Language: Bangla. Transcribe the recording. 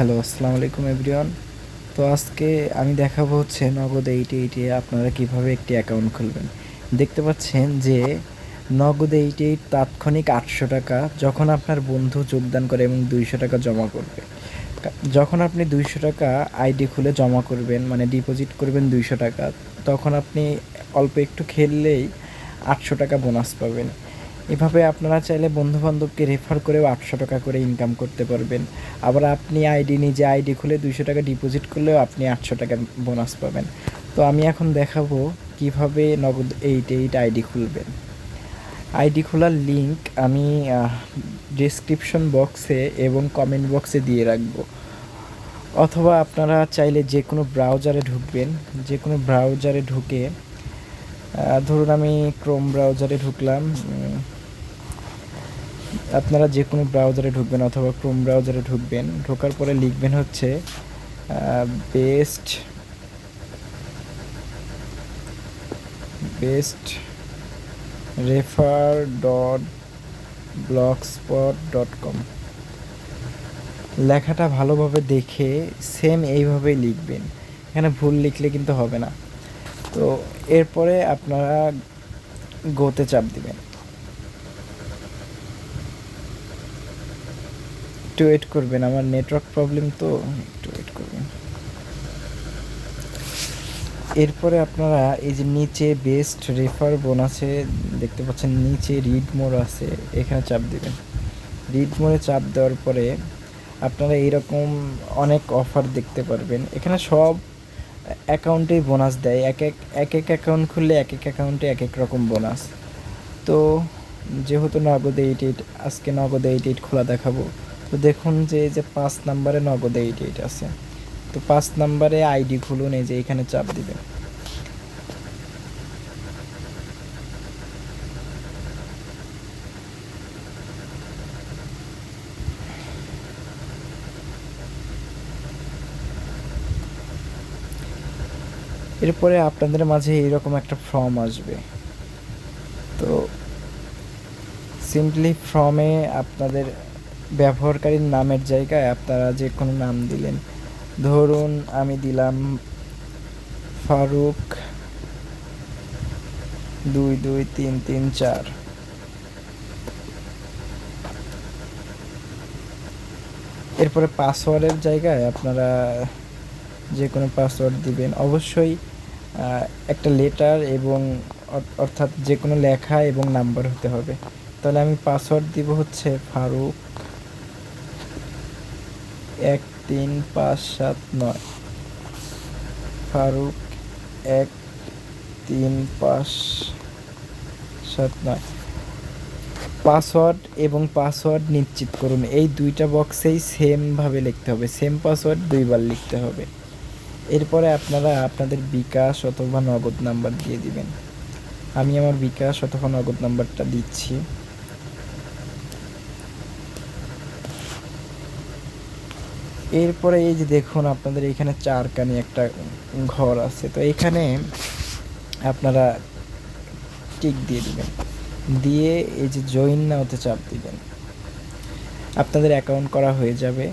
হ্যালো, আসসালামু আলাইকুম এভরিওয়ান। তো আজকে আমি দেখাবো হচ্ছে নগদ এইট এইটে আপনারা কীভাবে একটি অ্যাকাউন্ট খুলবেন। দেখতে পাচ্ছেন যে নগদ এইট এইট তাৎক্ষণিক আটশো টাকা যখন আপনার বন্ধু যোগদান করে এবং দুইশো টাকা জমা করবে। যখন আপনি দুইশো টাকা আইডি খুলে জমা করবেন মানে ডিপোজিট করবেন দুইশো টাকা, তখন আপনি অল্প একটু খেললেই আটশো টাকা বোনাস পাবেন। এভাবে আপনারা চাইলে বন্ধু বান্ধবকে রেফার করেও আটশো টাকা করে ইনকাম করতে পারবেন। আবার আপনি আইডি নিজে আইডি খুলে দুইশো টাকা ডিপোজিট করলেও আপনি আটশো টাকা বোনাস পাবেন। তো আমি এখন দেখাবো কীভাবে নগদ এইট এইট আইডি খুলবেন। আইডি খোলার লিংক আমি ডিসক্রিপশন বক্সে এবং কমেন্ট বক্সে দিয়ে রাখব। অথবা আপনারা চাইলে যে কোনো ব্রাউজারে ঢুকবেন। যে কোনো ব্রাউজারে ঢুকে ধরুন আমি ক্রোম ব্রাউজারে ঢুকলাম আপনারা যে কোনো ব্রাউজারে ঢুকবেন অথবা ক্রোম ব্রাউজারে ঢুকবেন, ঢোকার পরে লিখবেন হচ্ছে best best refer dot blogspot dot com লেখাটা ভালোভাবে দেখে সেম এইভাবেই লিখবেন। এখানে ভুল লিখলে কিন্তু হবে না। তো এরপরে আপনারা গোতে চাপ দিবেন। একটু ওয়েট করবেন, আমার নেটওয়ার্ক প্রবলেম তো, একটু ওয়েট করবেন। এরপরে আপনারা এই যে নিচে বেস্ট রেফার বোনাসে দেখতে পাচ্ছেন নিচে রিড মোর আছে, এখানে চাপ দেবেন। রিড মোড়ে চাপ দেওয়ার পরে আপনারা এইরকম অনেক অফার দেখতে পারবেন। এখানে সব অ্যাকাউন্টেই বোনাস দেয়, এক এক এক এক অ্যাকাউন্ট খুললে এক এক অ্যাকাউন্টে এক এক রকম বোনাস তো যেহেতু নগদ এইট এইট আজকে নগদ এইট এইট খোলা দেখাবো। তো দেখুন যে এই যে পাঁচ নাম্বারে নগদ এইট এইট আছে। তো পাঁচ নাম্বারে আইডি খুলুন, এই যে এখানে চাপ দিবেন এরপরে আপনাদের মাঝে এরকম একটা ফর্ম আসবে। তো সিম্পলি ফর্মে আপনাদের ব্যবহারকারীর নামের জায়গায় আপনারা যে কোনো নাম দিলেন। ধরুন, আমি দিলাম ফারুক দুই দুই তিন তিন চার। এরপরে পাসওয়ার্ডের জায়গায় আপনারা যে কোনো পাসওয়ার্ড দিবেন। অবশ্যই একটা লেটার এবং অর্থাৎ যে কোনো লেখা এবং নাম্বার হতে হবে। তাহলে আমি পাসওয়ার্ড দিব হচ্ছে ফারুক এক, তিন, পাঁচ, সাত, নয়। ফারুক, এক, তিন, পাঁচ, সাত, নয়। পাসওয়ার্ড এবং পাসওয়ার্ড নিশ্চিত করুন। এই দুইটা বক্সেই সেমভাবে লিখতে হবে। সেম পাসওয়ার্ড দুইবার লিখতে হবে। এরপরে আপনারা আপনাদের বিকাশ অথবা নগদ নাম্বার দিয়ে দিবেন। আমি আমার বিকাশ অথবা নগদ নাম্বারটা দিচ্ছি। এরপরে এই যে দেখুন আপনাদের এখানে চারকানি একটা ঘর আছে, তো এখানে আপনারা টিক দিয়ে দিবেন। দিয়ে এই যে জয়েন নাওতে চাপ দিবেন। আপনাদের অ্যাকাউন্ট করা হয়ে যাবে।